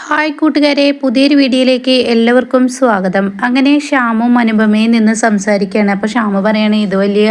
Hi കൂട്ടുകാരെ പുതിയൊരു വീഡിയോയിലേക്ക് എല്ലാവർക്കും സ്വാഗതം. അങ്ങനെ ശ്യാമും അനുപമയും നിന്ന് സംസാരിക്കുകയാണ്. അപ്പോൾ ശ്യാമ പറയാണ് ഇത് വലിയ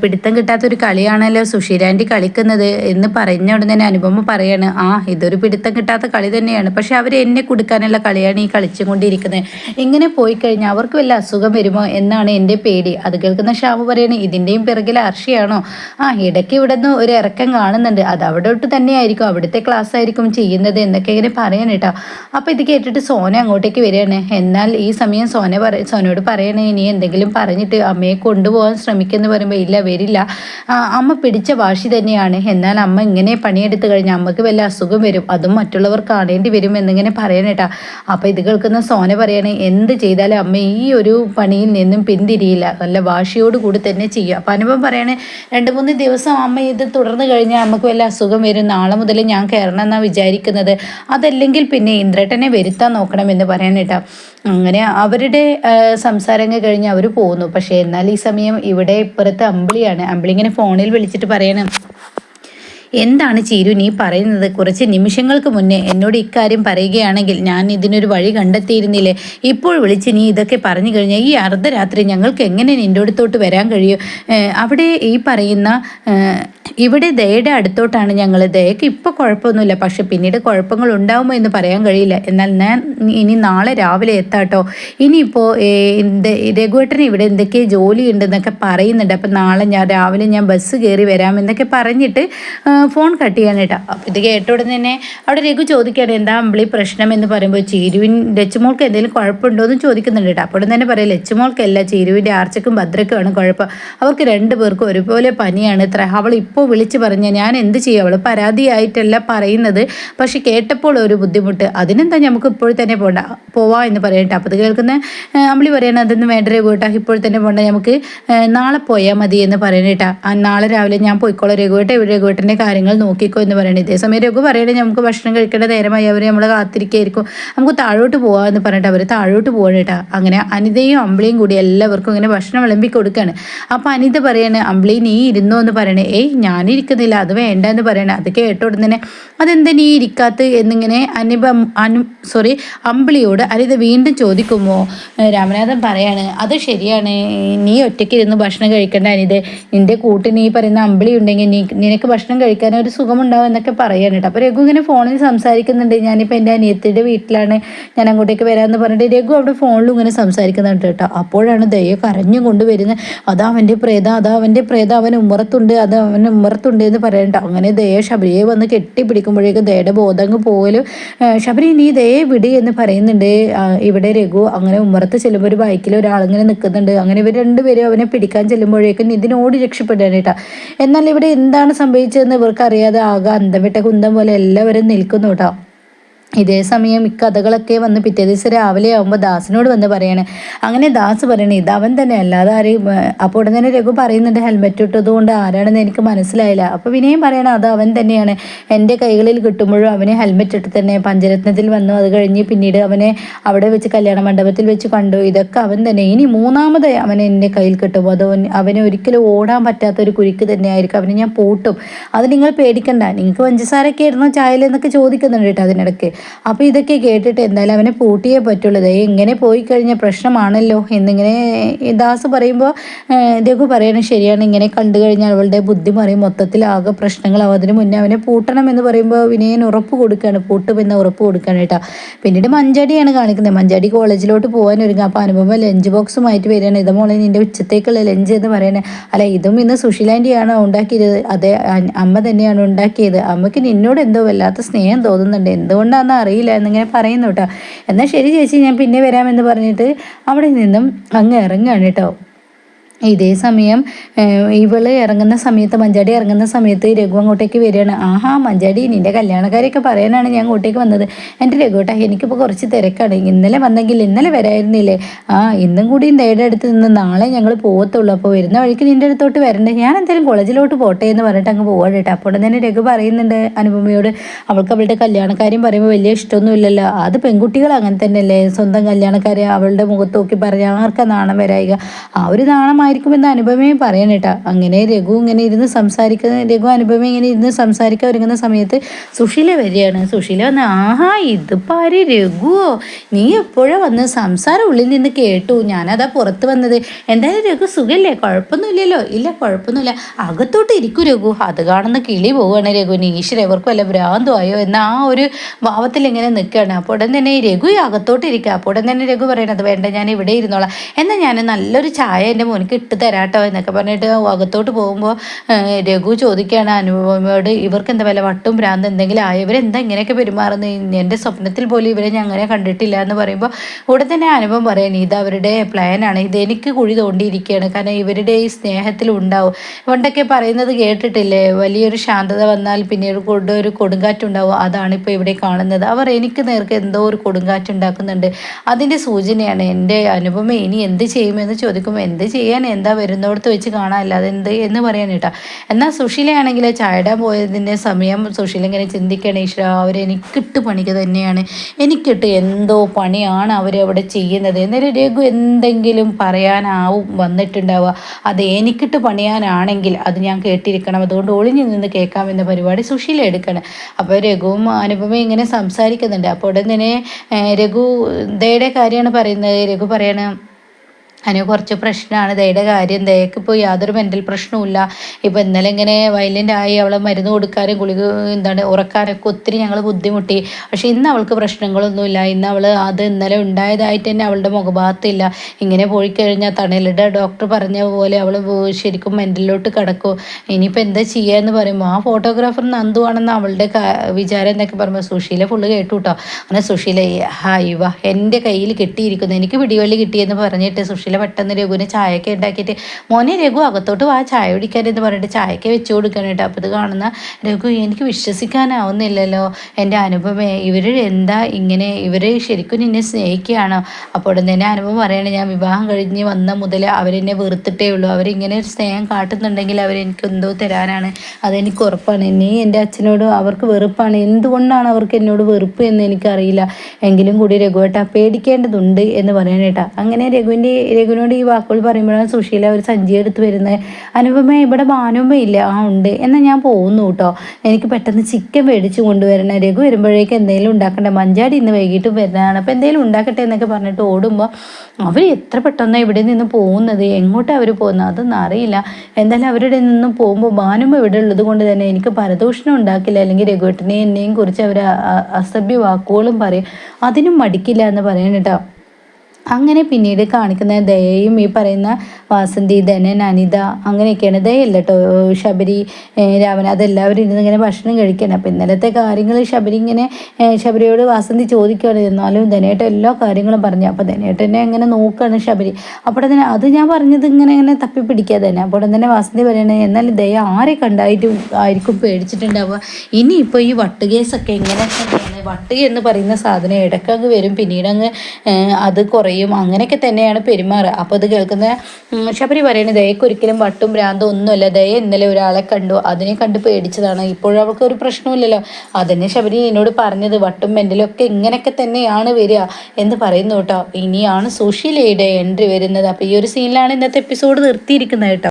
പിടുത്തം കിട്ടാത്തൊരു കളിയാണല്ലോ സുഷിരാന്റെ കളിക്കുന്നത് എന്ന് പറഞ്ഞ ഉടനെ തന്നെ അനുപമ പറയാണ് ആ ഇതൊരു പിടുത്തം കിട്ടാത്ത കളി തന്നെയാണ്. പക്ഷെ അവർ എന്നെ കൊടുക്കാനുള്ള കളിയാണ് ഈ കളിച്ചും കൊണ്ടിരിക്കുന്നത്. ഇങ്ങനെ പോയി കഴിഞ്ഞാൽ അവർക്ക് വല്ല അസുഖം വരുമോ എന്നാണ് എന്റെ പേടി. അത് കേൾക്കുന്ന ശ്യാമ പറയാണ് ഇതിന്റെയും പിറകിൽ അർഷിയാണോ? ആ ഇടയ്ക്ക് ഇവിടെ നിന്ന് ഒരു ഇറക്കം കാണുന്നുണ്ട്. അത് അവിടോട്ട് തന്നെയായിരിക്കും. അവിടുത്തെ ക്ലാസ് ആയിരിക്കും ചെയ്യുന്നത് എന്നൊക്കെ ഇങ്ങനെ പറയാൻ കേട്ടോ. അപ്പോൾ ഇത് കേട്ടിട്ട് സോന അങ്ങോട്ടേക്ക് വരികയാണ്. എന്നാൽ ഈ സമയം സോന പറ സോനയോട് പറയണേ ഇനി എന്തെങ്കിലും പറഞ്ഞിട്ട് അമ്മയെ കൊണ്ടുപോകാൻ ശ്രമിക്കുമെന്ന് പറയുമ്പോൾ ഇല്ല വരില്ല. അമ്മ പിടിച്ച വാശി തന്നെയാണ്. എന്നാൽ അമ്മ ഇങ്ങനെ പണിയെടുത്ത് കഴിഞ്ഞാൽ അമ്മയ്ക്ക് വല്ല അസുഖം വരും. അതും മറ്റുള്ളവർ കാണേണ്ടി വരും എന്നിങ്ങനെ പറയണേട്ടാ അപ്പോൾ ഇത് കേൾക്കുന്ന സോന പറയണേ എന്ത് ചെയ്താലും അമ്മ ഈ ഒരു പണിയിൽ നിന്നും പിന്തിരിയില്ല. നല്ല വാശിയോട് കൂടി തന്നെ ചെയ്യുക അപ്പം അനുഭവം പറയണേ രണ്ട് മൂന്ന് ദിവസം അമ്മ ഇത് തുടർന്ന് കഴിഞ്ഞാൽ നമുക്ക് വല്ല അസുഖം വരും. നാളെ മുതൽ ഞാൻ കയറണം എന്നാണ് വിചാരിക്കുന്നത്. അതല്ലെങ്കിൽ പിന്നെ ഇന്ദ്രട്ടനെ വരുത്താൻ നോക്കണം നോക്കണമെന്ന് പറയാനേട്ടാ അങ്ങനെ അവരുടെ സംസാരങ്ങൾ കഴിഞ്ഞ് അവർ പോകുന്നു പക്ഷേ എന്നാൽ ഈ സമയം ഇവിടെ ഇപ്പുറത്ത് അമ്പിളിയാണ്. അമ്പിളി ഇങ്ങനെ ഫോണിൽ വിളിച്ചിട്ട് പറയണം. എന്താണ് ചിരു നീ പറയുന്നത്? കുറച്ച് നിമിഷങ്ങൾക്ക് മുന്നേ എന്നോട് ഇക്കാര്യം പറയുകയാണെങ്കിൽ ഞാൻ ഇതിനൊരു വഴി കണ്ടെത്തിയിരുന്നില്ലേ? ഇപ്പോൾ വിളിച്ച് നീ ഇതൊക്കെ പറഞ്ഞു കഴിഞ്ഞാൽ ഈ അർദ്ധരാത്രി ഞങ്ങൾക്ക് എങ്ങനെ നിന്റെ അടുത്തോട്ട് വരാൻ കഴിയും? അവിടെ ഈ പറയുന്ന ഇവിടെ ദയയുടെ അടുത്തോട്ടാണ് ഞങ്ങൾ ദയക്ക് ഇപ്പോൾ കുഴപ്പമൊന്നുമില്ല. പക്ഷെ പിന്നീട് കുഴപ്പങ്ങൾ ഉണ്ടാവുമോ എന്ന് പറയാൻ കഴിയില്ല. എന്നാൽ ഞാൻ ഇനി നാളെ രാവിലെ എത്താട്ടോ. ഇനിയിപ്പോൾ രഘുവേട്ടന് ഇവിടെ എന്തൊക്കെ ജോലി ഉണ്ടെന്നൊക്കെ പറയുന്നുണ്ട്. അപ്പം നാളെ ഞാൻ രാവിലെ ഞാൻ ബസ് കയറി വരാമെന്നൊക്കെ പറഞ്ഞിട്ട് ആ, ഫോൺ കട്ട് ചെയ്യാൻ കേട്ടോ അപ്പം ഇത് കേട്ട ഉടനെ തന്നെ അവിടെ രഘു ചോദിക്കുകയാണ് എന്താ അമ്പിളി പ്രശ്നം? എന്ന് പറയുമ്പോൾ ചീരുവിൻ ലച്ചുമോൾക്ക് എന്തെങ്കിലും കുഴപ്പമുണ്ടോ എന്ന് ചോദിക്കുന്നുണ്ട് കേട്ടോ. അപ്പോൾ തന്നെ പറയാം ലച്ചുമോൾക്കല്ല ചീരുവിന്റെ ആർച്ചക്കും ഭദ്രക്കുമാണ് കുഴപ്പം. അവർക്ക് രണ്ട് പേർക്കും ഒരുപോലെ പനിയാണ് ഇത്ര. അവൾ ഇപ്പോൾ വിളിച്ച് പറഞ്ഞ ഞാൻ എന്ത് ചെയ്യും? അവൾ പരാതിയായിട്ടല്ല പറയുന്നത്. പക്ഷെ കേട്ടപ്പോൾ ഒരു ബുദ്ധിമുട്ട്. അതിനെന്താ നമുക്ക് ഇപ്പോൾ തന്നെ പോണ്ട പോവാ എന്ന് പറയട്ടെ. അപ്പോൾ അത് കേൾക്കുന്ന അമ്പിളി പറയണത് അതൊന്നും വേണ്ട രഘുവേട്ടാ ഇപ്പോൾ തന്നെ പോണ്ട. നമുക്ക് നാളെ പോയാൽ മതി എന്ന് പറയണേട്ടാ നാളെ രാവിലെ ഞാൻ പോയിക്കോളാം രഘുവേട്ട രഘുവേട്ടന്റെ കാര്യങ്ങൾ നോക്കിക്കോ എന്ന് പറയുന്നത് ഇതേ സമയം രഘു പറയണേ നമുക്ക് ഭക്ഷണം കഴിക്കേണ്ട നേരമായി അവർ നമ്മൾ കാത്തിരിക്കുകയായിരിക്കും നമുക്ക് താഴോട്ട് പോവാം എന്ന് പറഞ്ഞിട്ട് അവർ താഴോട്ട് പോകണേട്ടാ അങ്ങനെ അനിതയും അമ്പിളിയും കൂടി എല്ലാവർക്കും ഇങ്ങനെ ഭക്ഷണം വിളമ്പി കൊടുക്കുകയാണ് അപ്പോൾ അനിത പറയാണ് അമ്പിളി നീ ഇരുന്നോ എന്ന് പറയണേ. ഏയ് ഞാനിരിക്കുന്നില്ല. അത് വേണ്ട എന്ന് പറയണേ. അത് കേട്ട ഉടനെ തന്നെ അതെന്താ നീ ഇരിക്കാത്ത? എന്നിങ്ങനെ അനിബ അനു സോറി അമ്പിളിയോട് അനിത വീണ്ടും ചോദിക്കുമോ? രാമനാഥൻ പറയാണ് അത് ശരിയാണ്. നീ ഒറ്റയ്ക്ക് ഇരുന്ന് ഭക്ഷണം കഴിക്കേണ്ട അനിത. നിന്റെ കൂട്ടിന് ഈ പറയുന്ന അമ്പിളി ഉണ്ടെങ്കിൽ നീ നിനക്ക് ഭക്ഷണം കഴിക്കാൻ ഒരു സുഖമുണ്ടാവും എന്നൊക്കെ പറയാണ് കേട്ടോ. അപ്പോൾ രഘു ഇങ്ങനെ ഫോണിൽ സംസാരിക്കുന്നുണ്ട്. ഞാനിപ്പോൾ എന്റെ അനിയത്തിയുടെ വീട്ടിലാണ്. ഞാൻ അങ്ങോട്ടേക്ക് വരാമെന്ന് പറഞ്ഞിട്ട് രഘു അവിടെ ഫോണിലും ഇങ്ങനെ സംസാരിക്കുന്നുണ്ട് കേട്ടോ. അപ്പോഴാണ് ദയ കരഞ്ഞു കൊണ്ടുവരുന്നത് അതാ അവന്റെ പ്രേത അതാ അവന്റെ പ്രേത അവൻ ഉമ്മറത്തുണ്ട് അത് അവൻ ഉമ്മറത്തുണ്ട് എന്ന് പറയണ്ട. അങ്ങനെ ദയ ശബരിയെ വന്ന് കെട്ടിപ്പിടിക്കുമ്പോഴേക്കും ദയയുടെ ബോധം അങ്ങ് പോകലും ഏഹ് ശബരി നീ ദയെ വിടി എന്ന് പറയുന്നുണ്ട്. ഇവിടെ രഘു അങ്ങനെ ഉമ്മറത്ത് ചെല്ലുമ്പോൾ ഒരു ബൈക്കിൽ ഒരാളിങ്ങനെ നിൽക്കുന്നുണ്ട് അങ്ങനെ ഇവർ രണ്ടുപേരും അവനെ പിടിക്കാൻ ചെല്ലുമ്പോഴേക്കും ഇതിനോട് കേട്ടോ. എന്നാൽ ഇവിടെ എന്താണ് സംഭവിച്ചതെന്ന് അറിയാതെ ആകെ അന്തം വിട്ട കുന്തം പോലെ എല്ലാവരും നിൽക്കുന്നു കേട്ടോ. ഇതേ സമയം ഈ കഥകളൊക്കെ വന്ന് പിറ്റേ ദിവസം രാവിലെ ആകുമ്പോൾ ദാസിനോട് വന്ന് പറയാണ്. അങ്ങനെ ദാസ് പറയണേ ഇത് അവൻ തന്നെ അല്ലാതെ ആരെയും അപ്പോൾ ഉടനെ തന്നെ രഘു പറയുന്നുണ്ട് ഹെൽമെറ്റ് ഇട്ടതുകൊണ്ട് ആരാണെന്ന് എനിക്ക് മനസ്സിലായില്ല. അപ്പോൾ വിനയം പറയണം അത് അവൻ തന്നെയാണ്. എന്റെ കൈകളിൽ കിട്ടുമ്പോഴും അവനെ ഹെൽമെറ്റ് ഇട്ട് തന്നെ പഞ്ചരത്നത്തിൽ വന്നു. അത് കഴിഞ്ഞ് പിന്നീട് അവനെ അവിടെ വെച്ച് കല്യാണ മണ്ഡപത്തിൽ വെച്ച് കണ്ടു. ഇതൊക്കെ അവൻ തന്നെ. ഇനി മൂന്നാമത് അവനെ എന്റെ കയ്യിൽ കിട്ടും അത് അവനെ ഒരിക്കലും ഓടാൻ പറ്റാത്ത ഒരു കുരുക്ക് തന്നെയായിരിക്കും. അവനെ ഞാൻ പൂട്ടും. അത് നിങ്ങൾ പേടിക്കണ്ട. നിങ്ങൾക്ക് പഞ്ചസാരൊക്കെ ആയിരുന്നു ചായയിൽ എന്നൊക്കെ ചോദിക്കുന്നുണ്ട് കേട്ടോ അതിനിടയ്ക്ക്. അപ്പോൾ ഇതൊക്കെ കേട്ടിട്ട് എന്തായാലും അവനെ പൂട്ടിയേ പറ്റുള്ളൂ. ദേ ഇങ്ങനെ പോയി കഴിഞ്ഞ പ്രശ്നമാണല്ലോ എന്നിങ്ങനെ ദാസ് പറയുമ്പോൾ ഇതൊക്കെ പറയണത് ശരിയാണ് ഇങ്ങനെ കണ്ടു കഴിഞ്ഞാൽ അവളുടെ ബുദ്ധി മൊത്തത്തിൽ ആകെ പ്രശ്നങ്ങളാവും. അതിന് മുന്നേ അവനെ പൂട്ടണം എന്ന് പറയുമ്പോൾ വിനയൻ ഉറപ്പ് കൊടുക്കുകയാണ് പൂട്ടുമെന്ന് ഉറപ്പ് കൊടുക്കുകയാണ് കേട്ടോ. പിന്നീട് മഞ്ചാടിയാണ് കാണിക്കുന്നത്. മഞ്ചാടി കോളേജിലോട്ട് പോകാൻ ഒരുങ്ങുക അപ്പോൾ അനുപമ ലഞ്ച് ബോക്സുമായിട്ട് വരികയാണ്. ഇത് മോളെ നിന്റെ ഉച്ചത്തേക്കുള്ള ലഞ്ച് എന്ന് പറയണേ. അല്ല ഇതും ഇന്ന് സുശീലാന്റിയാണോ ഉണ്ടാക്കിയത്. അതെ അമ്മ തന്നെയാണ് ഉണ്ടാക്കിയത്. അമ്മയ്ക്ക് നിന്നോട് എന്തോ വല്ലാത്ത സ്നേഹം തോന്നുന്നുണ്ട്. എന്തുകൊണ്ടാണെന്ന് അറിയില്ല എന്നിങ്ങനെ പറയുന്നു കേട്ടോ. എന്നാൽ ശരി ചേച്ചി ഞാൻ പിന്നെ വരാമെന്ന് പറഞ്ഞിട്ട് അവിടെ നിന്നും അങ്ങ് ഇറങ്ങുകയാണ് കേട്ടോ. ഇതേ സമയം ഇവൾ ഇറങ്ങുന്ന സമയത്ത് മഞ്ചാടി ഇറങ്ങുന്ന സമയത്ത് രഘു അങ്ങോട്ടേക്ക് വരികയാണ്. ആഹാ മഞ്ചാടി നിന്റെ കല്യാണക്കാരെയൊക്കെ പറയാനാണ് ഞാൻ അങ്ങോട്ടേക്ക് വന്നത്. എന്റെ രഘുട്ട എനിക്കിപ്പോൾ കുറച്ച് തിരക്കാണ്. ഇന്നലെ വന്നെങ്കിൽ ഇന്നലെ വരായിരുന്നില്ലേ? ആ ഇന്നും കൂടി നേടെ അടുത്ത് നിന്ന് നാളെ ഞങ്ങൾ പോകത്തുള്ളൂ അപ്പോൾ വരുന്ന വഴിക്ക് നിന്റെ അടുത്തോട്ട് വരണ്ടേ? ഞാൻ എന്തായാലും കോളേജിലോട്ട് പോട്ടെ എന്ന് പറഞ്ഞിട്ട് അങ്ങ് പോകാൻ കേട്ടോ. അപ്പോൾ തന്നെ രഘു പറയുന്നുണ്ട് അനുപമയോട് അവൾക്ക് അവളുടെ കല്യാണക്കാരും പറയുമ്പോൾ വലിയ ഇഷ്ടമൊന്നും ഇല്ലല്ലോ. അത് പെൺകുട്ടികൾ അങ്ങനെ തന്നെയല്ലേ? സ്വന്തം കല്യാണക്കാരെ അവളുടെ മുഖത്ത് നോക്കി പറഞ്ഞാൽ ആർക്കാ നാണം വരായിക? ആ ഒരു നാണം പ്രശ്നമായിരിക്കുമെന്ന് അനുപമയും പറയണം കേട്ടോ. അങ്ങനെ രഘു ഇങ്ങനെ ഇരുന്ന് സംസാരിക്കുന്ന രഘു അനുപമ ഇങ്ങനെ ഇരുന്ന് സംസാരിക്കാൻ ഒരുങ്ങുന്ന സമയത്ത് സുശീല വരികയാണ്. സുശീല വന്ന് ആഹാ ഇതിപ്പോൾ ആര് രഘുവോ? നീ എപ്പോഴും വന്ന് സംസാരം ഉള്ളിൽ നിന്ന് കേട്ടു? ഞാനതാ പുറത്ത് വന്നത്. എന്തായാലും രഘു സുഖമില്ലേ കുഴപ്പമൊന്നുമില്ലല്ലോ. ഇല്ല കുഴപ്പമൊന്നുമില്ല. അകത്തോട്ട് ഇരിക്കൂ രഘു. അത് കാണുന്ന കിളി പോവുകയാണ് രഘു. ഈശ്വര ഇവർക്കും അല്ല ഭ്രാന്തമായോ എന്ന ആ ഒരു ഭാവത്തിൽ ഇങ്ങനെ നിൽക്കുകയാണ്. അപ്പോൾ ഉടൻ തന്നെ രഘു അകത്തോട്ട് ഇരിക്കുക. അപ്പോൾ ഉടൻ തന്നെ രഘു പറയണത് വേണ്ട ഞാൻ ഇവിടെ ഇരുന്നോളാം. എന്നാൽ ഞാൻ നല്ലൊരു ചായ എന്റെ മോനിക്ക് ഇട്ട് തരാട്ടോ എന്നൊക്കെ പറഞ്ഞിട്ട് അകത്തോട്ട് പോകുമ്പോൾ രഘു ചോദിക്കുകയാണ് അനുപമയോട് ഇവർക്ക് എന്താ വല്ല വട്ടും ഭ്രാന്ത് എന്തെങ്കിലും ആയോ? ഇവരെന്താ ഇങ്ങനെയൊക്കെ പെരുമാറുന്നത് എന്റെ സ്വപ്നത്തിൽ പോലും ഇവരെ ഞാൻ അങ്ങനെ കണ്ടിട്ടില്ല എന്ന് പറയുമ്പോൾ ഉടൻ തന്നെ അനുഭവം പറയാൻ ഇത് അവരുടെ പ്ലാനാണ് ഇത് എനിക്ക് കുഴി തോണ്ടിയിരിക്കുകയാണ്. കാരണം ഇവരുടെ ഈ സ്നേഹത്തിൽ ഉണ്ടാവും. പണ്ടൊക്കെ പറയുന്നത് കേട്ടിട്ടില്ലേ? വലിയൊരു ശാന്തത വന്നാൽ പിന്നെ ഒരു കൊണ്ട് ഒരു കൊടുങ്കാറ്റുണ്ടാവും അതാണ് ഇപ്പോൾ ഇവിടെ കാണുന്നത്. അവർ എനിക്ക് നേർക്ക് എന്തോ ഒരു കൊടുങ്കാറ്റ് ഉണ്ടാക്കുന്നുണ്ട്. അതിന്റെ സൂചനയാണ് എന്റെ അനുപമ ഇനി എന്ത് ചെയ്യുമെന്ന് ചോദിക്കുമ്പോൾ എന്ത് ചെയ്യാൻ എന്താ വരുന്നിടത്ത് വെച്ച് കാണാനല്ല. അതെന്ത് എന്ന് പറയാൻ കേട്ടോ എന്നാൽ സുശീലയാണെങ്കിൽ ചായടാൻ പോയതിന്റെ സമയം സുശീല ഇങ്ങനെ ചിന്തിക്കണേ ഈശ്വര അവരെനിക്കിട്ട് പണിക്ക് തന്നെയാണ്. എനിക്കിട്ട് എന്തോ പണിയാണ് അവരവിടെ ചെയ്യുന്നത്. എന്നാലും രഘു എന്തെങ്കിലും പറയാനാവും വന്നിട്ടുണ്ടാവുക. അത് എനിക്കിട്ട് പണിയാനാണെങ്കിൽ അത് ഞാൻ കേട്ടിരിക്കണം. അതുകൊണ്ട് ഒളിഞ്ഞു നിന്ന് കേൾക്കാമെന്ന പരിപാടി സുശീല എടുക്കണം അപ്പോൾ രഘുവും അനുപമയും ഇങ്ങനെ സംസാരിക്കുന്നുണ്ട്. അപ്പോൾ ഉടൻ തന്നെ രഘു ദയുടെ കാര്യമാണ് പറയുന്നത്. രഘു പറയണം അനു കുറച്ച് പ്രശ്നമാണ്. ദയുടെ കാര്യം ദയക്ക് ഇപ്പോൾ യാതൊരു മെന്റൽ പ്രശ്നവുമില്ല. ഇപ്പോൾ ഇന്നലെ ഇങ്ങനെ വയലന്റ് ആയി അവളെ മരുന്ന് കൊടുക്കാനും ഗുളിക എന്താണ് ഉറക്കാനൊക്കെ ഒത്തിരി ഞങ്ങൾ ബുദ്ധിമുട്ടി. പക്ഷേ ഇന്ന് അവൾക്ക് പ്രശ്നങ്ങളൊന്നുമില്ല. ഇന്ന് അവൾ അത് ഇന്നലെ ഉണ്ടായതായിട്ട് തന്നെ അവളുടെ മുഖഭാഗത്തില്ല. ഇങ്ങനെ പോയി കഴിഞ്ഞാൽ തണലിട ഡോക്ടർ പറഞ്ഞ പോലെ അവൾ ശരിക്കും മെന്റലിലോട്ട് കിടക്കും. ഇനിയിപ്പോൾ എന്താ ചെയ്യുകയെന്ന് പറയുമ്പോൾ ആ ഫോട്ടോഗ്രാഫർ നന്ദുവാണെന്ന് അവളുടെ വിചാരം എന്നൊക്കെ പറയുമ്പോൾ സുശീല ഫുള്ള് കേട്ടു കേട്ടോ അങ്ങനെ സുശീല ഹായ് വാ എന്റെ കയ്യിൽ കിട്ടിയിരിക്കുന്നു. എനിക്ക് പിടിവള്ളി കിട്ടിയെന്ന് പറഞ്ഞിട്ട് സുശീല പെട്ടെന്ന് രഘുവിന് ചായയൊക്കെ ഉണ്ടാക്കിയിട്ട് മോനെ രഘു അകത്തോട്ട് വാ ചായ കുടിക്കാനെന്ന് പറഞ്ഞിട്ട് ചായയൊക്കെ വെച്ച് കൊടുക്കാനായിട്ട് അപ്പോൾ ഇത് കാണുന്ന രഘു എനിക്ക് വിശ്വസിക്കാനാവുന്നില്ലല്ലോ. എന്റെ അനുഭവമേ ഇവർ എന്താ ഇങ്ങനെ ഇവർ ശരിക്കും നിന്നെ സ്നേഹിക്കുകയാണോ? അപ്പോൾ തന്നെ അനുഭവം പറയണേ ഞാൻ വിവാഹം കഴിഞ്ഞ് വന്ന മുതൽ അവരെന്നെ വെറുത്തിട്ടേ ഉള്ളൂ. അവരിങ്ങനെ ഒരു സ്നേഹം കാട്ടുന്നുണ്ടെങ്കിൽ അവരെനിക്ക് എന്തോ തരാനാണ്. അതെനിക്ക് ഉറപ്പാണ്. ഇനി എന്റെ അച്ഛനോട് അവർക്ക് വെറുപ്പാണ്. എന്തുകൊണ്ടാണ് അവർക്ക് എന്നോട് വെറുപ്പ് എന്ന് എനിക്കറിയില്ല. എങ്കിലും കൂടി രഘുവേട്ട പേടിക്കേണ്ടതുണ്ട് എന്ന് പറയാനേട്ടാ അങ്ങനെ രഘുവിന്റെ രഘുവിനോട് ഈ വാക്കുകൾ പറയുമ്പോഴാണ് സുശീല ഒരു സഞ്ചി എടുത്ത് വരുന്നത്. അനുപമ ഇവിടെ ഭാനുമ്മ ഇല്ല. ആ ഉണ്ട്. എന്നാൽ ഞാൻ പോകുന്നു കേട്ടോ എനിക്ക് പെട്ടെന്ന് ചിക്കൻ മേടിച്ച് കൊണ്ടുവരണം. രഘു വരുമ്പോഴേക്ക് എന്തെങ്കിലും ഉണ്ടാക്കണ്ട? മഞ്ചാടി ഇന്ന് വൈകിട്ട് വരുന്നതാണ്. അപ്പോൾ എന്തെങ്കിലും ഉണ്ടാക്കട്ടെ എന്നൊക്കെ പറഞ്ഞിട്ട് ഓടുമ്പോൾ അവർ എത്ര പെട്ടെന്ന് ഇവിടെ നിന്ന് പോകുന്നത്? എങ്ങോട്ടാണ് അവർ പോകുന്നത്? അതൊന്നും അറിയില്ല. എന്തായാലും അവരുടെ നിന്ന് പോകുമ്പോൾ ഭാനുമ്മ ഇവിടെ ഉള്ളത് കൊണ്ട് തന്നെ എനിക്ക് പരദൂഷണം ഉണ്ടാക്കില്ല. അല്ലെങ്കിൽ രഘുവേട്ടനെയും എന്നെയും കുറിച്ച് അവർ അസഭ്യ വാക്കുകളും പറയും. അതിനും മടിക്കില്ല എന്ന് പറയണം കേട്ടോ. അങ്ങനെ പിന്നീട് കാണിക്കുന്ന ദയയും ഈ പറയുന്ന വാസന്തി ധനൻ അനിത അങ്ങനെയൊക്കെയാണ്. ദയല്ല കേട്ടോ ശബരി രാവണ അതെല്ലാവരും ഇരുന്ന് ഇങ്ങനെ ഭക്ഷണം കഴിക്കണം. അപ്പം ഇന്നലത്തെ കാര്യങ്ങൾ ശബരി ഇങ്ങനെ ശബരിയോട് വാസന്തി ചോദിക്കുകയാണ് എന്നാലും ധനേട്ട എല്ലാ കാര്യങ്ങളും പറഞ്ഞു. അപ്പോൾ ധനേട്ടനെ അങ്ങനെ നോക്കുകയാണ് ശബരി. അപ്പോൾ തന്നെ അത് ഞാൻ പറഞ്ഞത് ഇങ്ങനെ ഇങ്ങനെ തപ്പി പിടിക്കാതെ തന്നെ. അപ്പോൾ തന്നെ വാസന്തി പറയണേ എന്നാലും ദയ ആരെ കണ്ടായിട്ടും ആയിരിക്കും പേടിച്ചിട്ടുണ്ടാവുക. ഇനിയിപ്പോൾ ഈ വട്ടുകേസൊക്കെ എങ്ങനെയൊക്കെ എങ്ങനെ തന്നെയാണ് വട്ട് എന്ന് പറയുന്ന സാധനം ഇടയ്ക്കങ്ങ് വരും. പിന്നീട് അങ്ങ് അത് അത് കുറയും അങ്ങനെയൊക്കെ തന്നെയാണ് പെരുമാറുക. അപ്പോൾ ഇത് കേൾക്കുന്ന ശബരി പറയുന്നത് ദയക്ക് ഒരിക്കലും വട്ടും ഭ്രാന്തും ഒന്നുമല്ല. ദയ ഇന്നലെ ഒരാളെ കണ്ടു. അതിനെ കണ്ട് പേടിച്ചതാണ്. ഇപ്പോഴും അവൾക്ക് ഒരു പ്രശ്നമില്ലല്ലോ അതന്നെ ശബരി എന്നോട് പറഞ്ഞത്. വട്ടും മെന്റലും ഒക്കെ ഇങ്ങനെയൊക്കെ തന്നെയാണ് വരിക എന്ന് പറയുന്നു കേട്ടോ. ഇനിയാണ് സുശീലയുടെ എൻട്രി വരുന്നത്. അപ്പോൾ ഈ ഒരു സീനിലാണ് ഇന്നത്തെ എപ്പിസോഡ് നിർത്തിയിരിക്കുന്നത് കേട്ടോ.